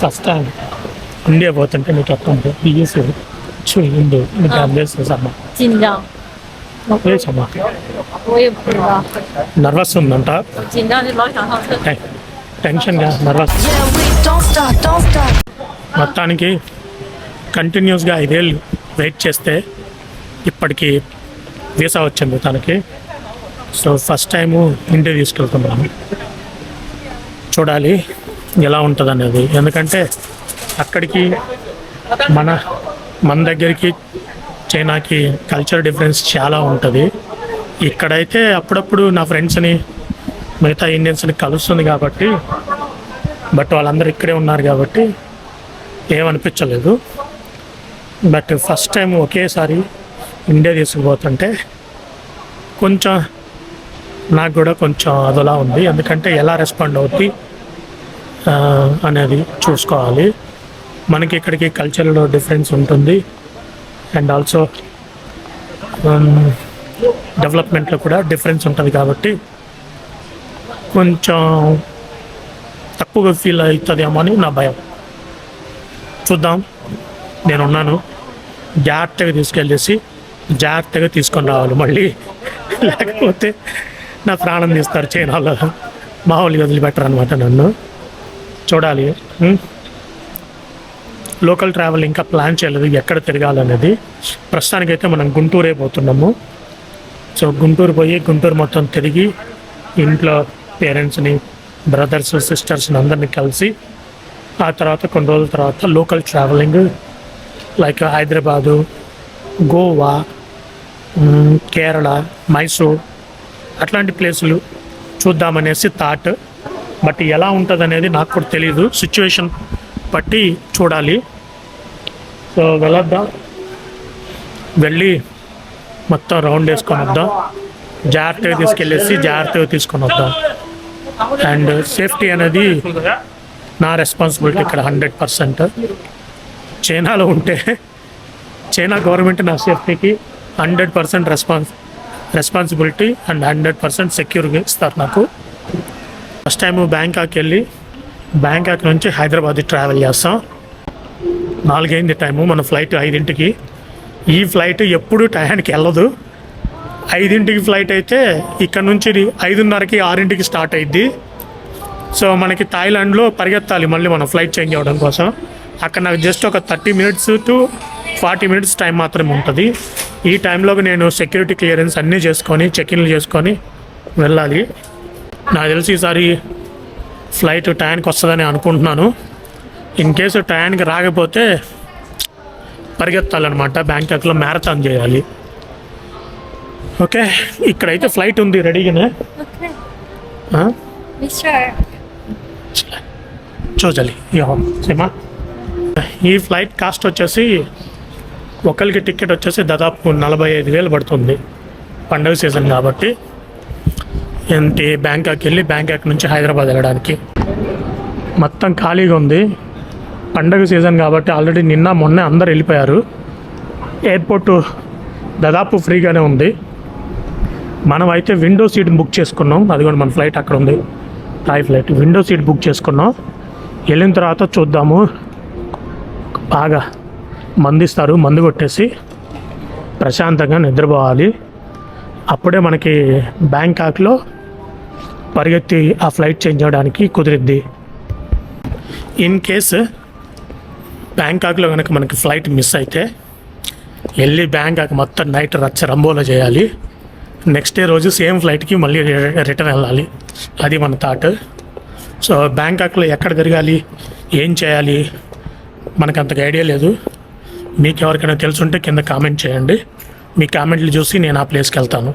First first India పోతుంటే నీకు అక్కడ ఉంటే బిఎస్ చూడు నీకు అందజేస్తుంది అమ్మా. నర్వస్ ఉందంట. టెన్షన్ నర్వస్ మొత్తానికి కంటిన్యూస్గా ఐదేళ్ళు వెయిట్ చేస్తే ఇప్పటికీ వీసా వచ్చింది తనకి. సో ఫస్ట్ టైము ఇండియా తీసుకెళ్తున్నాను చూడాలి ఎలా ఉంటుంది అనేది ఎందుకంటే అక్కడికి మన మన దగ్గరికి చైనాకి కల్చర్ డిఫరెన్స్ చాలా ఉంటుంది. ఇక్కడైతే అప్పుడప్పుడు నా ఫ్రెండ్స్ని మిగతా ఇండియన్స్ని కలుస్తుంది కాబట్టి బట్ వాళ్ళందరూ ఇక్కడే ఉన్నారు కాబట్టి ఏమనిపించలేదు. బట్ ఫస్ట్ టైం ఒకేసారి ఇండియా తీసుకుపోతుంటే కొంచెం నాకు కూడా కొంచెం అదోలా ఉంది. ఎందుకంటే ఎలా రెస్పాండ్ అవుద్ది అనేది చూసుకోవాలి. మనకి ఇక్కడికి కల్చర్లో డిఫరెన్స్ ఉంటుంది. అండ్ ఆల్సో డెవలప్మెంట్లో కూడా డిఫరెన్స్ ఉంటుంది కాబట్టి కొంచెం తక్కువగా ఫీల్ అవుతుందేమో అని నా భయం. చూద్దాం. నేను ఉన్నాను జాగ్రత్తగా తీసుకెళ్ళేసి జాగ్రత్తగా తీసుకొని రావాలి మళ్ళీ. లేకపోతే నా ప్రాణం తీస్తారు చైనాలో. మామూలుగా వదిలిపెట్టరు అనమాట నన్ను. చూడాలి. లోకల్ ట్రావెల్ ఇంకా ప్లాన్ చేయలేదు ఎక్కడ తిరగాలనేది. ప్రస్తుతానికైతే మనం గుంటూరే పోతున్నాము. సో గుంటూరు పోయి గుంటూరు మొత్తం తిరిగి ఇంట్లో పేరెంట్స్ని బ్రదర్స్ సిస్టర్స్ని అందరినీ కలిసి ఆ తర్వాత కొన్ని రోజుల తర్వాత local travelling like Hyderabad Goa Kerala Mysore అట్లాంటి ప్లేసులు చూద్దామనేసి థాట్ బట్ ఎలా ఉంటుంది అనేది నాకు కూడా తెలియదు సిచ్యువేషన్ బట్టి చూడాలి. సో వెళ్ళొద్దాం వెళ్ళి మొత్తం రౌండ్ వేసుకొని వద్దాం. జాగ్రత్తగా తీసుకెళ్ళేసి జాగ్రత్తగా తీసుకొని వద్దాం. అండ్ సేఫ్టీ అనేది నా రెస్పాన్సిబిలిటీ ఇక్కడ హండ్రెడ్ పర్సెంట్ చైనాలో ఉంటే చైనా గవర్నమెంట్ నా సేఫ్టీకి hundred percent response responsibility and hundred percent సెక్యూర్గా ఇస్తారు నాకు. ఫస్ట్ టైం బ్యాంకాక్ వెళ్ళి బ్యాంకాక్ నుంచి హైదరాబాద్ ట్రావెల్ చేస్తాం. నాలుగైంది టైము మన ఫ్లైట్ ఐదింటికి. ఈ ఫ్లైట్ ఎప్పుడు టయానికి వెళ్ళదు. ఐదింటికి ఫ్లైట్ అయితే ఇక్కడ నుంచి ఐదున్నరకి ఆరింటికి స్టార్ట్ అయింది సో మనకి థాయిలాండ్లో పరిగెత్తాలి మళ్ళీ మనం ఫ్లైట్ చేంజ్ అవ్వడం కోసం. అక్కడ నాకు జస్ట్ ఒక thirty minutes to forty minutes time మాత్రమే ఉంటుంది. ఈ టైంలో నేను సెక్యూరిటీ క్లియరెన్స్ అన్నీ చేసుకొని చెక్ఇన్లు చేసుకొని వెళ్ళాలి. నాకు తెలిసి ఈసారి ఫ్లైట్ టయానికి వస్తుందని అనుకుంటున్నాను. ఇన్ కేసు టయానికి రాకపోతే పరిగెత్తాలన్నమాట. బ్యాంకాక్లో మ్యారథాన్ చేయాలి. ఓకే ఇక్కడైతే ఫ్లైట్ ఉంది రెడీగానే? చూచాలి సేమా. ఈ ఫ్లైట్ కాస్ట్ వచ్చేసి ఒకరికి టికెట్ వచ్చేసి దాదాపు నలభై ఐదు వేలు పడుతుంది పండగ సీజన్ కాబట్టి. ఏంటి బ్యాంకాక్ వెళ్ళి బ్యాంకాక్ నుంచి హైదరాబాద్ వెళ్ళడానికి. మొత్తం ఖాళీగా ఉంది. పండగ సీజన్ కాబట్టి ఆల్రెడీ నిన్న మొన్న అందరు వెళ్ళిపోయారు. ఎయిర్పోర్ట్ దాదాపు ఫ్రీగానే ఉంది. మనం అయితే విండో సీట్ బుక్ చేసుకున్నాం. అది కూడా మన ఫ్లైట్ అక్కడ ఉంది. Thai flight. Window seat book చేసుకున్నాం. వెళ్ళిన తర్వాత చూద్దాము. బాగా మందిస్తారు మందు కొట్టేసి ప్రశాంతంగా నిద్రపోవాలి. అప్పుడే మనకి బ్యాంకాక్లో పరిగెత్తి ఆ ఫ్లైట్ చేంజ్ చేయడానికి కుదిరిద్ది. ఇన్ కేస్ బ్యాంకాక్లో కనుక మనకి ఫ్లైట్ మిస్ అయితే వెళ్ళి బ్యాంకాక్ మొత్తం నైట్ రచ్చ రంబోలో చేయాలి. నెక్స్ట్ డే రోజు సేమ్ ఫ్లైట్కి మళ్ళీ రిటర్న్ వెళ్ళాలి. అది మన థాట్. సో బ్యాంకాక్లో ఎక్కడ తిరగాలి? ఏం చేయాలి? మనకు అంతగా ఐడియా లేదు. మీకు ఎవరికైనా తెలుసుంటే కింద కామెంట్ చేయండి. మీ కామెంట్లు చూసి నేను ఆ ప్లేస్కి వెళ్తాను.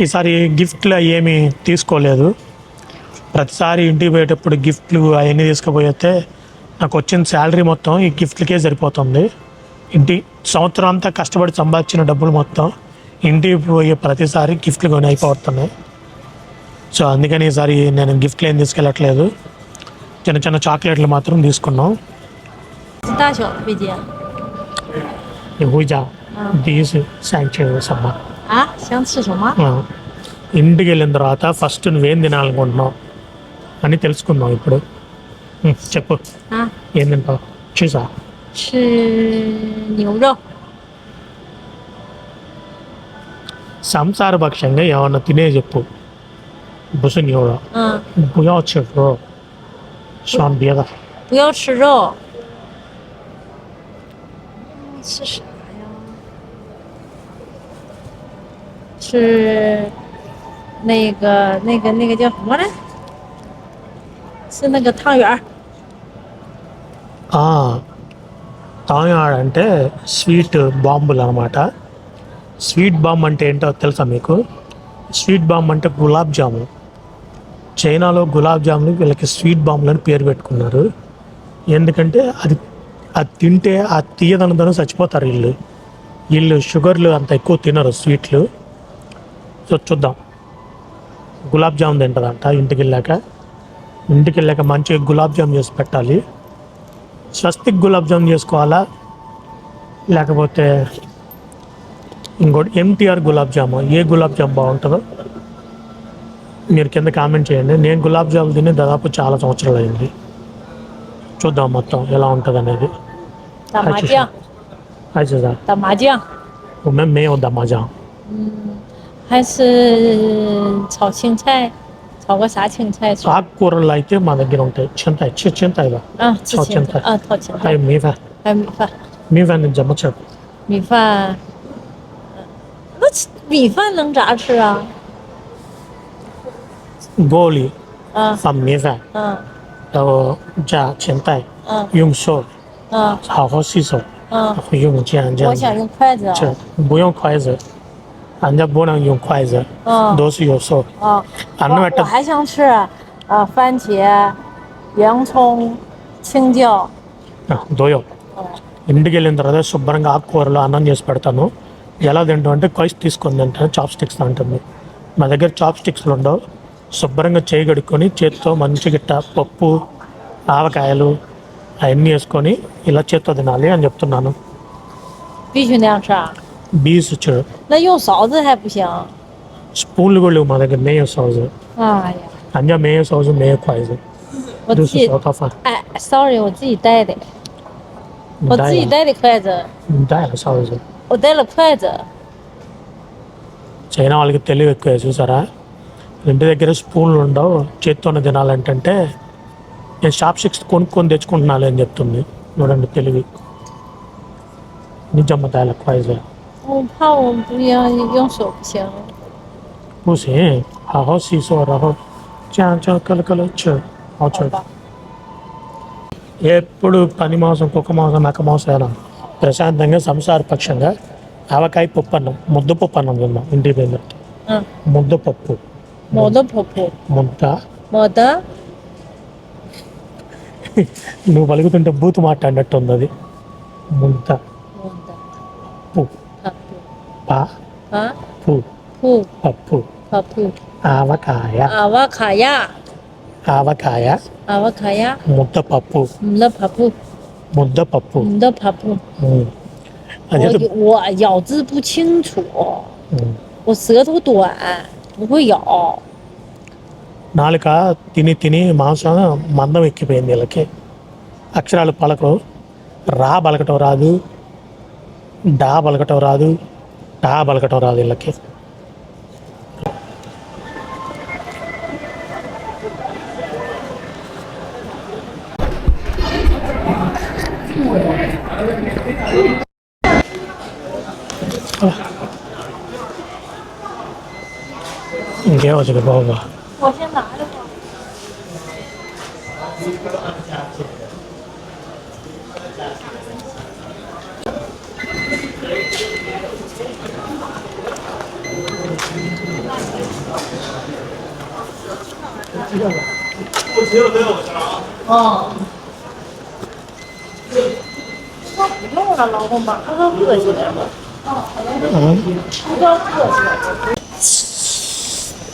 ఈసారి గిఫ్ట్లు ఏమీ తీసుకోలేదు. ప్రతిసారి ఇంటికి పోయేటప్పుడు గిఫ్ట్లు అవన్నీ తీసుకుపోయితే నాకు వచ్చిన శాలరీ మొత్తం ఈ గిఫ్ట్లకే సరిపోతుంది. ఇంటి సంవత్సరం అంతా కష్టపడి సంపాదించిన డబ్బులు మొత్తం ఇంటికి పోయే ప్రతిసారి గిఫ్ట్లు కొని అయిపోతున్నాయి. సో అందుకని ఈసారి నేను గిఫ్ట్లు ఏం తీసుకెళ్ళట్లేదు. చిన్న చిన్న చాక్లెట్లు మాత్రం తీసుకున్నాం. ఇంటికి వెళ్ళిన తర్వాత ఫస్ట్ నువ్వేం తినాలనుకుంటున్నావు అని తెలుసుకుందాం ఇప్పుడు. చెప్పు. ఏం తింటావు? చూసా. సంసార పక్షంగా ఏమన్నా తినే చెప్పు. బుసు న్యూరో చెప్పు 不要吃肉选别的不要吃肉。吃啥呀？吃那个那个那个叫什么来？是那个汤圆儿。 ఆ, తాయాడ్ అంటే స్వీట్ బాంబులు అనమాట స్వీట్ బాంబ్ అంటే ఏంటో తెలుసా మీకు స్వీట్ బాంబ్ అంటే గులాబ్ జామున్ చైనాలో గులాబ్ జామున్ వీళ్ళకి స్వీట్ బాంబులు అని పేరు పెట్టుకున్నారు. ఎందుకంటే అది అది తింటే ఆ తీయదనంతో చచ్చిపోతారు వీళ్ళు వీళ్ళు షుగర్లు అంత ఎక్కువ తినరు స్వీట్లు. సో చూద్దాం. గులాబ్ జామున్ తింటుందంట ఇంటికి వెళ్ళాక ఇంటికి వెళ్ళాక మంచిగా గులాబ్ జామ్ చేసి పెట్టాలి. స్వస్తిక్ గులాబ్ జామ్ చేసుకోవాలా? లేకపోతే ఇంకోటి ఎంటీఆర్ గులాబ్ జాము ఏ గులాబ్ జామ్ బాగుంటుందో? మీరు కింద కామెంట్ చేయండి నేను గులాబ్ జామ్ తిని దాదాపు చాలా సంవత్సరాలు అయింది చూద్దాం మొత్తం ఎలా ఉంటుంది అనేది 打麻将， అయితే సార్ 打麻将， 我们没有打麻将还是炒青菜，炒个啥青菜吃？ ఆకుకూరలు అయితే మా దగ్గర ఉంటాయి చింతాయి చి చింతాయి బా 啊，吃炒青菜青菜啊，炒青 హాయ్ 菜， మీ ఫ్యాన్ 还有米饭， మీ ఫ్యాన్ నేను జమ చెప్పు 米饭，那吃米饭能咋吃啊？ గోలీ 啊 放米饭 嗯然后加芹菜 嗯 用手 嗯 好好洗手 然 嗯，后用这样这 我 样子 想用筷子啊。 这不用筷子，人家不能用筷子， 嗯 都是有手。 啊， 俺那 我 边 我还想吃呃番茄、洋葱、青椒。 దోయో 哦 ఇంటికి వెళ్ళిన తర్వాత శుభ్రంగా ఆకుకూరలు అన్నం చేసి పెడతాను ఎలా తింటాం అంటే కొయ్సి తీసుకొని తింటాను చాప్ స్టిక్స్ అంటుంది మా దగ్గర చాప్ స్టిక్స్లు ఉండవు శుభ్రంగా చేయి కడుక్కొని చేతితో మంచిగా ఇట్ట పప్పు ఆవకాయలు అవన్నీ వేసుకొని ఇలా చేత్తో తినాలి అని చెప్తున్నాను 必须那样吃啊？ బీస్ చూడు 那用勺子还不行？ స్పూన్లు కూడా లేవు మా దగ్గర Mayo Souju 哎呀， అంజా Mayo Souju Mayo క్వైజు 我 都 自 是 己 小套饭 哎，sorry，我自己带的，我自己带的筷子， ఉంటాయి సౌజు 我带了筷子。 చైనా వాళ్ళకి తెలివి ఎక్కువ చూసారా ఇంటి దగ్గర స్పూన్లు ఉండవు. చేత్తోనే తినాలంటే నేను షాప్ సిక్స్ కొనుక్కొని తెచ్చుకుంటున్నాను అని చెప్తుంది. చూడండి తెలివి. నిజమ్మ దాల క్వైజ్ పూసి అహో సీసో రహో. చాచో కల వచ్చు ఎప్పుడు పని మాసం కుక్క మాసం మెక్క మాసం ప్రశాంతంగా సంసార పక్షంగా అవకాయ పప్పు అన్నం ముద్దపప్పు అన్నం తిన్నాం ఇంటి దగ్గర. ముద్దపప్పు 嗯， ముద్ద పప్పు 我的婆婆， ముద్ద 我的 నువ్వు పలుకుతుంటే బూతు మాట్లాడినట్టు ఉంది అది ముద్ద 我的 పు 婆 పా 婆啊， పు 婆 పప్పు 婆婆， ఆవకాయ 阿瓦卡亚， ఆవకాయ 阿瓦卡亚， ముద్ద పప్పు 你的婆婆， ముద్ద పప్పు 你的婆婆， ఉమ్. అదేదో 我我咬字不清楚， ఉమ్. 我舌头短， 不会咬。 నాలుక తిని తిని మాంసం మందం ఎక్కిపోయింది వీళ్ళకి అక్షరాలు పలకవు రా పలకటం రాదు డా పలకటం రాదు టా పలకటం రాదు వీళ్ళకి 这个包吧。我先拿着吧。我停了，没有我先啊。啊。说不用了，老公吧，刚刚客气点吧。嗯。刚刚客气点。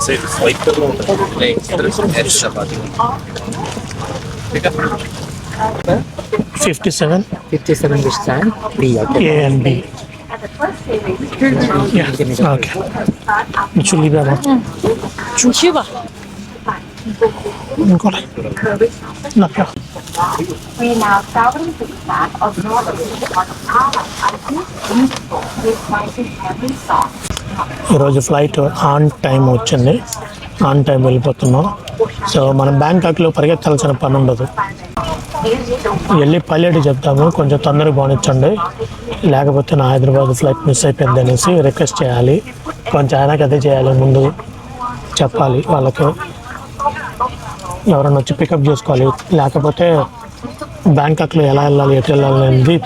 Save the flight. And 57 57 this time. B okay. A and B. Yeah okay. Michuli Baba Chuchiba Ancora No We are now traveling to the of heavy ఈరోజు ఫ్లైట్ ఆన్ టైం వచ్చింది. ఆన్ టైం వెళ్ళిపోతున్నాం. So మనం బ్యాంకాక్లో పరిగెత్తాల్సిన పని ఉండదు. వెళ్ళి పల్లెటి చెప్తాము. కొంచెం తొందరగా పోనిచ్చండి. లేకపోతే నా హైదరాబాద్ ఫ్లైట్ మిస్ అయిపోయింది అనేసి రిక్వెస్ట్ చేయాలి. కొంచెం ఆయనకి అదే చేయాలి. ముందు చెప్పాలి వాళ్ళకి. ఎవరైనా వచ్చి పికప్ చేసుకోవాలి. లేకపోతే బ్యాంకాక్లో ఎలా వెళ్ళాలి ఎటు వెళ్ళాలి అనేది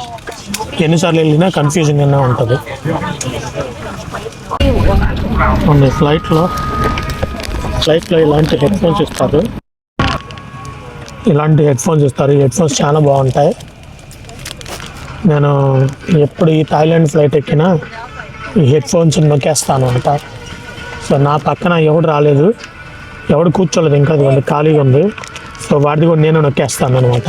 ఎన్నిసార్లు వెళ్ళినా కన్ఫ్యూజింగ్గానే ఉంటుంది. ఉంది ఫ్లైట్లో ఫ్లైట్లో ఇలాంటి హెడ్ ఫోన్స్ ఇస్తారు. ఇలాంటి హెడ్ ఫోన్స్ ఇస్తారు. ఈ హెడ్ ఫోన్స్ చాలా బాగుంటాయి. నేను ఎప్పుడు ఈ థాయిలాండ్ ఫ్లైట్ ఎక్కినా ఈ హెడ్ ఫోన్స్ నొక్కేస్తాను అంట సో నా పక్కన ఎవడు రాలేదు. ఎవడు కూర్చోలేదు. ఇంకా అది ఖాళీగా ఉంది. సో వాటిది కూడా నేను నొక్కేస్తాను అనమాట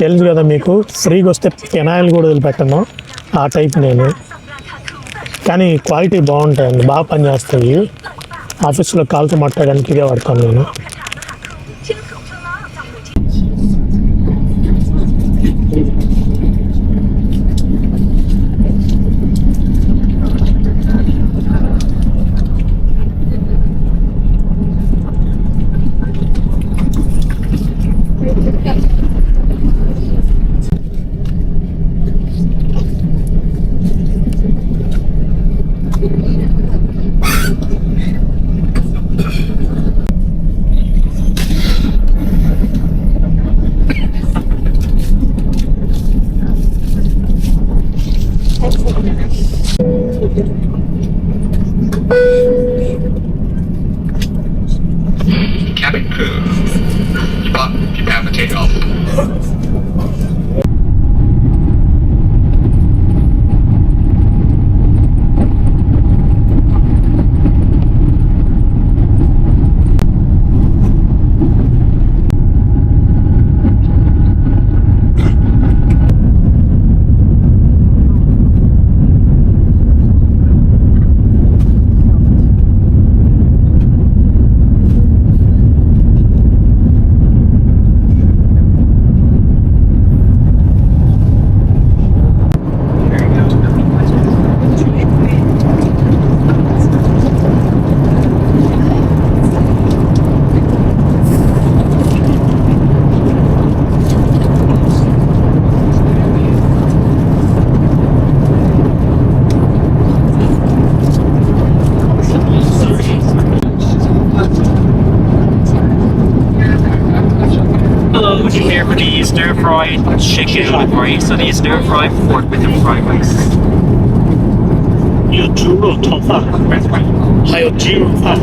తెలుసు కదా మీకు ఫ్రీగా వస్తే పెనాయిల్ కూడా వదిలిపెట్టను. ఆ టైప్ నేను. కానీ క్వాలిటీ బాగుంటాయండి. బాగా పనిచేస్తాయి. ఆఫీస్లో కాల్తో మాట్లాడడానికి ఇదే వాడతాను నేను. chicken with rice or the stir fried pork with the fried rice? 有猪肉炒饭，还有鸡肉饭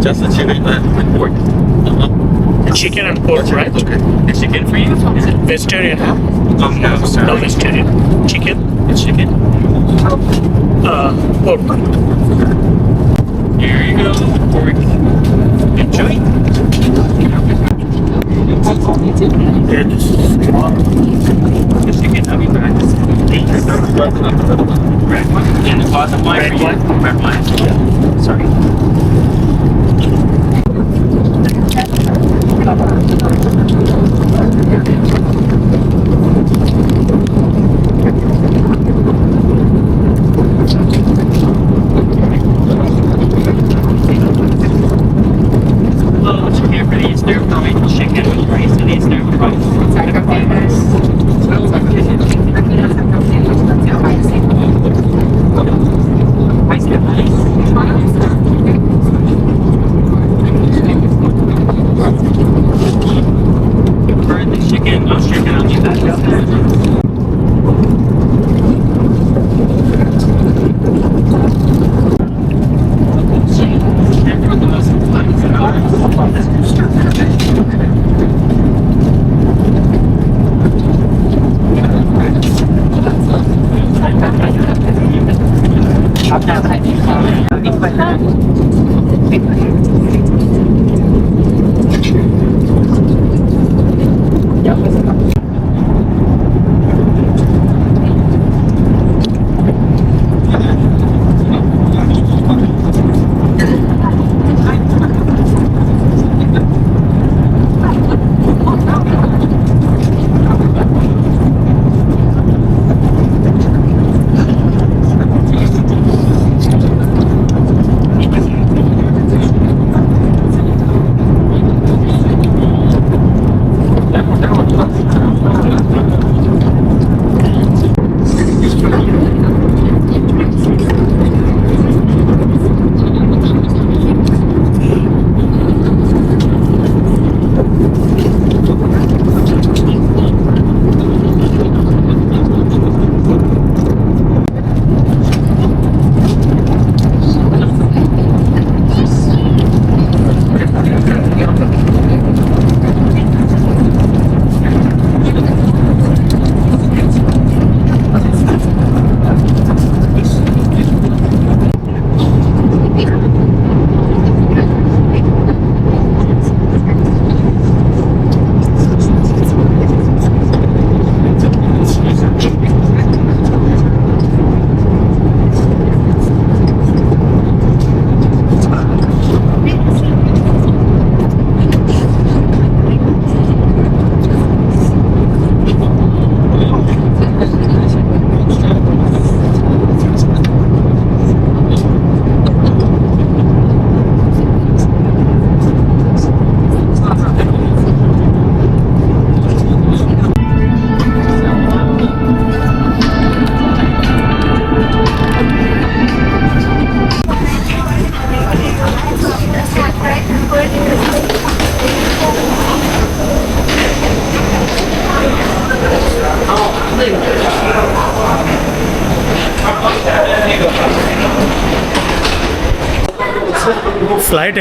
Just the chicken and pork. chicken and pork right Okay. The chicken for you? Is it? vegetarian Um, no, sir. no vegetarian chicken The chicken. uh, pork Here you go. dead just get back. Red one? Red one? Red one. Yeah. Sorry.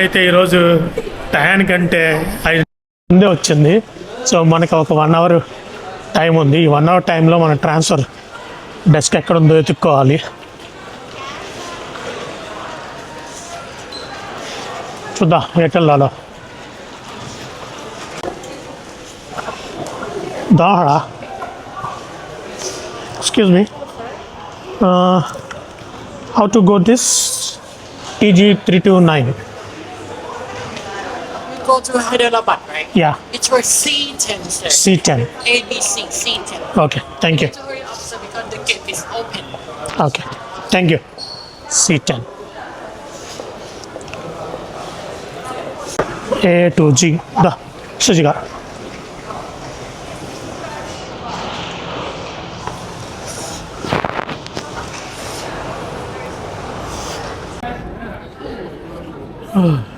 అయితే ఈరోజు టయానికంటే ఐదు ముందే వచ్చింది so మనకు ఒక one hour time ఉంది. ఈ one hour టైంలో మన ట్రాన్స్ఫర్ డెస్క్ ఎక్కడ ఉందో వెతుక్కోవాలి. చూద్దాం ఎటు వెళ్ళాలో దాహడా excuse me how to go this TG three two nine to Hyderabad, right? Yeah, It's for C10, sir. C10. ABC, C10. Okay, thank you. Because the gate is open. Okay, thank you. C10. A to G. Da, 数字が。うん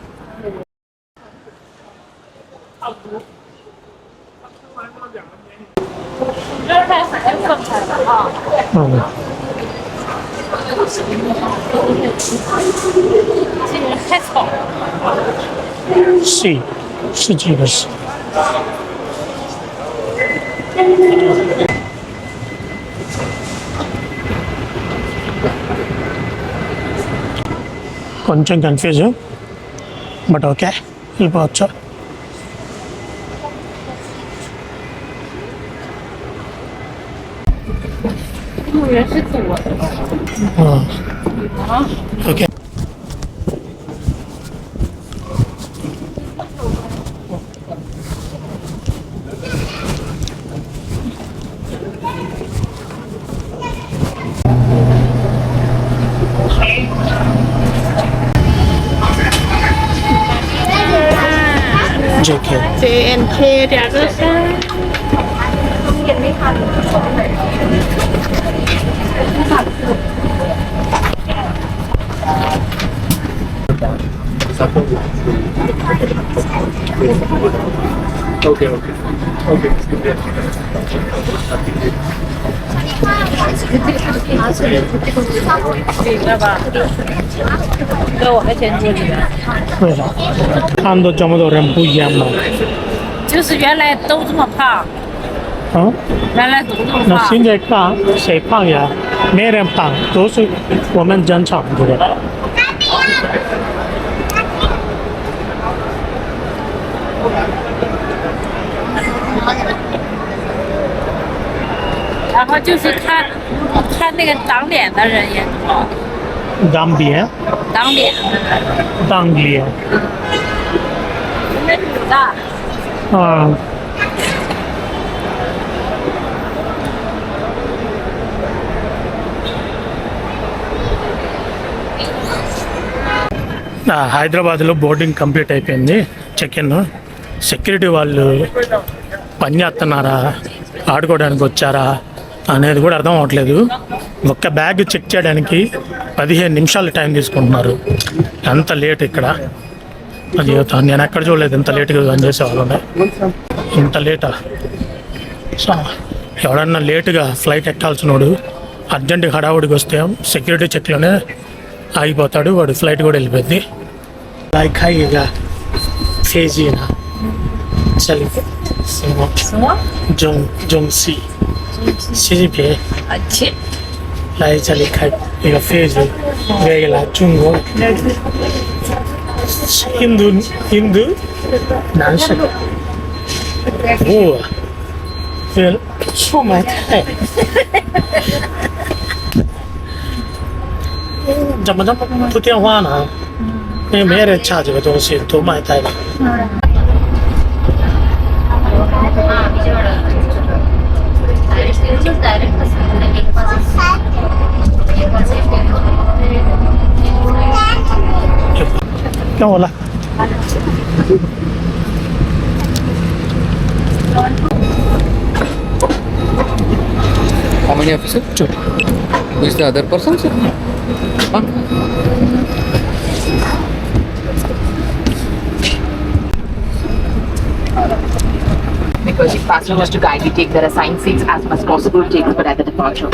C 是几个 C？కొంచెం confuse but okay వెళ్ళిపోవచ్చు okay JK JNK 两个 Okay, okay. Okay. 领了吧？给我和前助理的，为啥？看到这么多人不一样吗？就是原来都这么胖，嗯？原来都这么胖那现。在胖谁胖呀？没人胖，都是我们正常的然后就是看看那个长脸的人也多， Gambia, 长脸的人， Banglia. 那女的， Ah. ఆ, హైదరాబాద్లో boarding complete అయిపోయింది check in security వాళ్ళు పని చేస్తున్నారా ఆడుకోవడానికి వచ్చారా అనేది కూడా అర్థం అవ్వట్లేదు. ఒక్క బ్యాగ్ చెక్ చేయడానికి పదిహేను నిమిషాలు టైం తీసుకుంటున్నారు. అంత లేట్ ఇక్కడ? అది నేను ఎక్కడ చూడలేదు ఇంత లేట్గా రన్ చేసేవాళ్ళు ఇంత లేటా? సో ఎవడన్నా లేటుగా ఫ్లైట్ ఎక్కాల్సినోడు అర్జెంట్ హడావుడికి వస్తే సెక్యూరిటీ చెక్లోనే ఆగిపోతాడు వాడు ఫ్లైట్ కూడా వెళ్ళిపోద్ది. లైక్ హైగా ఫేజీనా? చలి？జొంగ్ జొంగ్ CGPA अच्छे लाई चली खट ये फेज वेगला चुंगो हिंदू हिंदू नाशक वो फिर क्या बोला How many officers? Two. Who is the other person, sir? One. First, passengers to kindly take their assigned seats as much as possible, take but at the departure.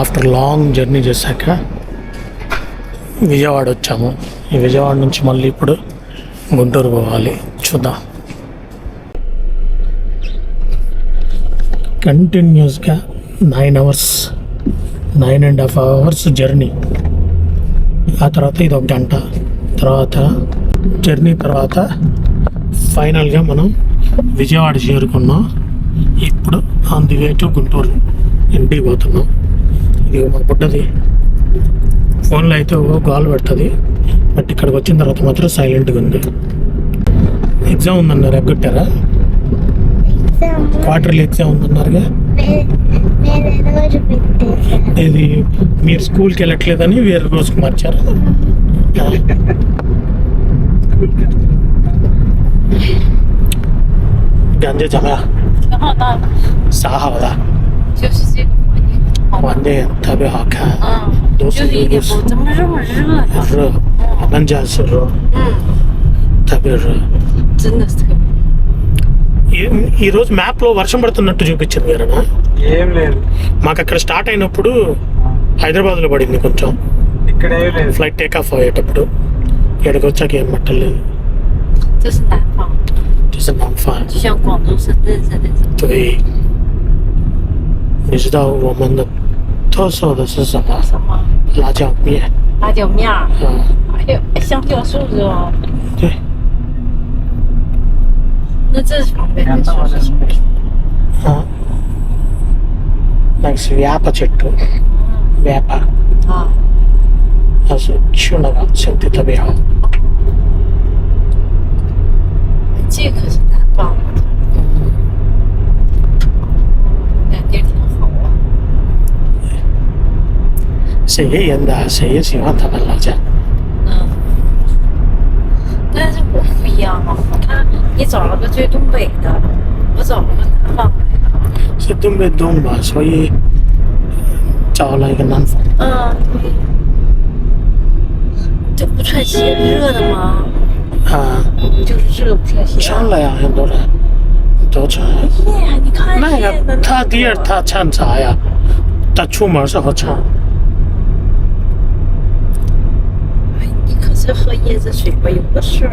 After long journey చేశాక విజయవాడ వచ్చాము ఈ విజయవాడ నుంచి మళ్ళీ ఇప్పుడు గుంటూరు పోవాలి. చూద్దాం. కంటిన్యూస్గా nine hours nine and half hours journey. ఆ తర్వాత ఇది ఒక గంట. తర్వాత జర్నీ తర్వాత ఫైనల్గా మనం విజయవాడ చేరుకున్నాం. ఇప్పుడు on the way to Guntur ఇంటికి పోతున్నాం. ఇది మా బుడ్డది. ఫోన్లో అయితే ఓ కాల్ పెడుతుంది. బట్ ఇక్కడికి వచ్చిన తర్వాత మాత్రం సైలెంట్గా ఉంది. ఎగ్జామ్ ఉందన్నారు ఎగ్గొట్టారా? Quarterly exam ఉందన్నారుగా? ఇది మీరు స్కూల్కి వెళ్ళట్లేదని వేరే రోజుకు మార్చారు? గంజే చాలా సాహవదా వందే? ఎంత సాహా కదా 就是这个环境， 环境特别好看， 嗯， 都 就是是一点不怎么这么热呢？ 很热，我们家是热， 嗯， 特别热。 真的是特别。 ఈ- ఈ రోజు మ్యాప్ లో వర్షం పడుతున్నట్టు చూపించింది వేరేనా ఏం లేదు మాకు అక్కడ స్టార్ట్ అయినప్పుడు హైదరాబాద్ లో పడింది కొంచెం ఇక్కడ ఏం లేదు ఫ్లైట్ టేక్ ఆఫ్ అయ్యేటప్పుడు ఇక్కడికి వచ్చాక ఏం పట్టలేదు 这是南方， 就是南方。就像广州、深圳似的。对，你知道我们的 特色的是什么？什么辣椒面。辣椒面儿，嗯，还有香蕉树是吧？对，那这是旁边的树是什么？ ఆ. నెక్స్ట్ వేప చెట్టు వేప 啊， అసలు చిన్నగా శక్తి తబిహా 这可是 谁也演的，谁也喜欢他们老家。嗯，但是我不一样啊！你看，你找了个最东北的，我找了个南方的。是东北东吧，所以找了一个南方。嗯，这不穿鞋热的吗？啊，就是热不穿鞋。穿了呀，很多人都穿。耶，你看那个他第二他穿啥呀？他出门是喝茶。你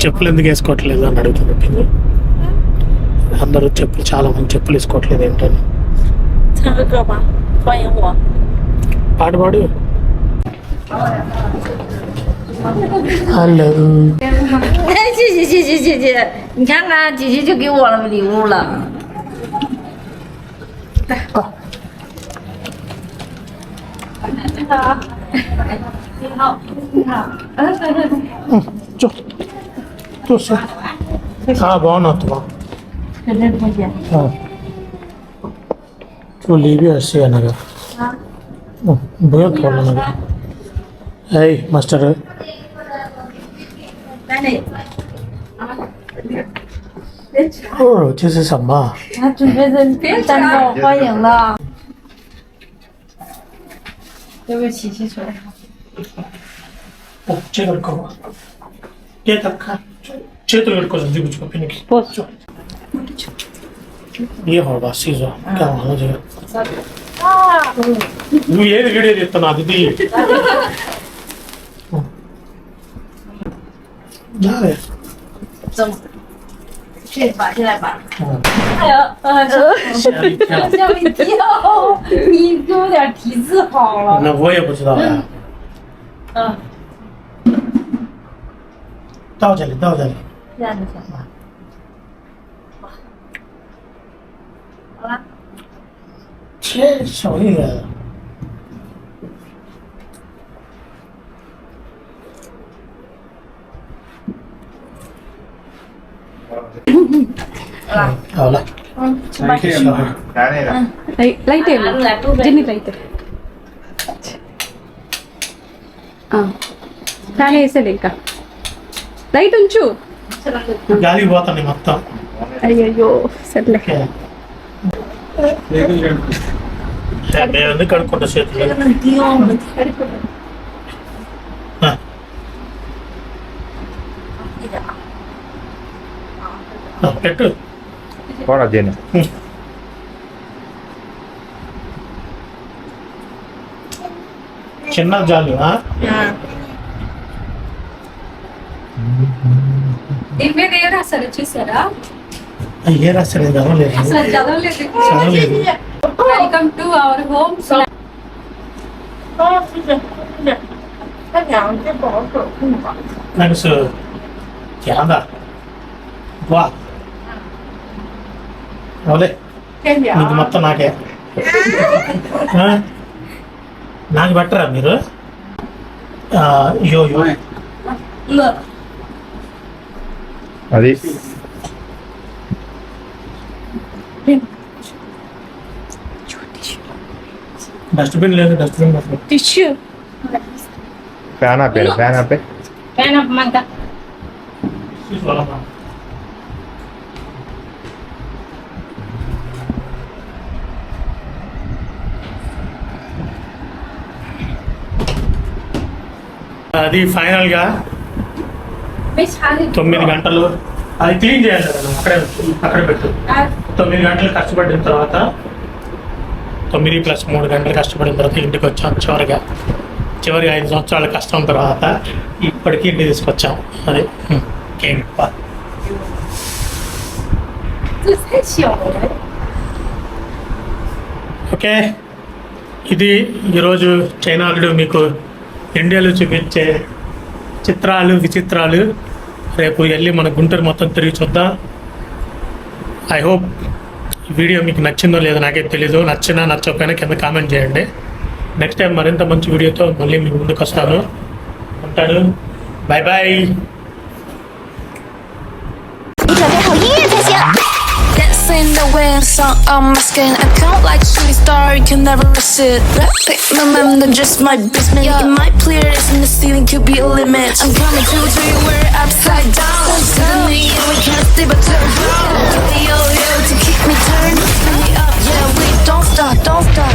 చెప్పులు ఎందుకు వేసుకోవట్లేదు అని అడుగుతుంది పిన్ని అందరూ చెప్పులు చాలా మంది చెప్పులు వేసుకోవట్లేదు ఏంటని 唱个歌吧，欢迎我。 పాట పాడు హలో 哎，谢谢谢谢谢谢，你看看姐姐就给我了礼物了。 응, 쭉. 또 써. 아, 넣어놔, 또. 어. 또 리뷰할 시야 나가. 응, 뭐야, 또 나가. 에이, 마스터. 어, 这是什么？他准备在别站着欢迎了。对不起，记错了。这个够吗？给他看，చేతులు పెట్టుకోవచ్చు చూపించుకో పిన్నికి ఏ హోడా సీజో కావాలి నువ్వు ఏది వీడియో చెప్తాను అది తీ. జాలే. 走，这吧，进来吧。 嗯 哎呀，吓我一跳，你给我点提示好了。那我也不知道呀。嗯， 到这里，到这里。这样就行了。好了。切手艺人。好了。好了。嗯，来来来。来来点了，真的来点。啊，哪里是那个？లైట్ ఉంచు. గాలి పోతుంది మొత్తం. అయ్యయ్యో సర్లే. కడుక్కుంటా చేతులు. పెట్టు. పోరా జేను చిన్న జాలు మీరు చూసారా ఏ రాసలేదు చదవలేదు. వెల్కమ్ టు అవర్ హోమ్ మొత్తం నాకే. నాకు బెటరా మీరు? యో యో. అది డస్ట్బిన్ లేదు డస్ట్బిన్. టిష్యూ ఫ్యాన్ ఆపే ఫ్యాన్ ఆపే ఫ్యాన్ చూసుకోవాలమ్మా. అది ఫైనల్గా తొమ్మిది గంటలు. అది క్లీన్ చేయాలి కదా అక్కడే అక్కడ పెట్టు. తొమ్మిది గంటలు కష్టపడిన తర్వాత తొమ్మిది ప్లస్ మూడు గంటలు కష్టపడిన తర్వాత ఇంటికి వచ్చాం చివరిగా. చివరి ఐదు సంవత్సరాల కష్టం తర్వాత ఇప్పటికీ ఇంటికి తీసుకొచ్చాం. అది ఓకే. ఇది ఈరోజు చైనాలు మీకు ఇండియాలో చూపించే చిత్రాలు విచిత్రాలు రేపు వెళ్ళి మన గుంటూరు మొత్తం తిరిగి చూద్దాం. ఐ హోప్ వీడియో మీకు నచ్చిందో లేదో నాకేం తెలీదు. నచ్చినా నచ్చకపోయినా కింద కామెంట్ చేయండి. నెక్స్ట్ టైం మరింత మంచి వీడియోతో మళ్ళీ మీ ముందుకు వస్తాను. ఉంటాను. Bye bye in the wind, sun on my skin. I count like shooting star, you can never resist. Pick my mem, just my basement. Yeah. In my players in the ceiling could be a limit. I'm coming to to you, we're upside down. Suddenly, yeah, we can't stay but turn around. Yo, yo, to keep me turned, me up. Yeah, we don't stop, don't stop.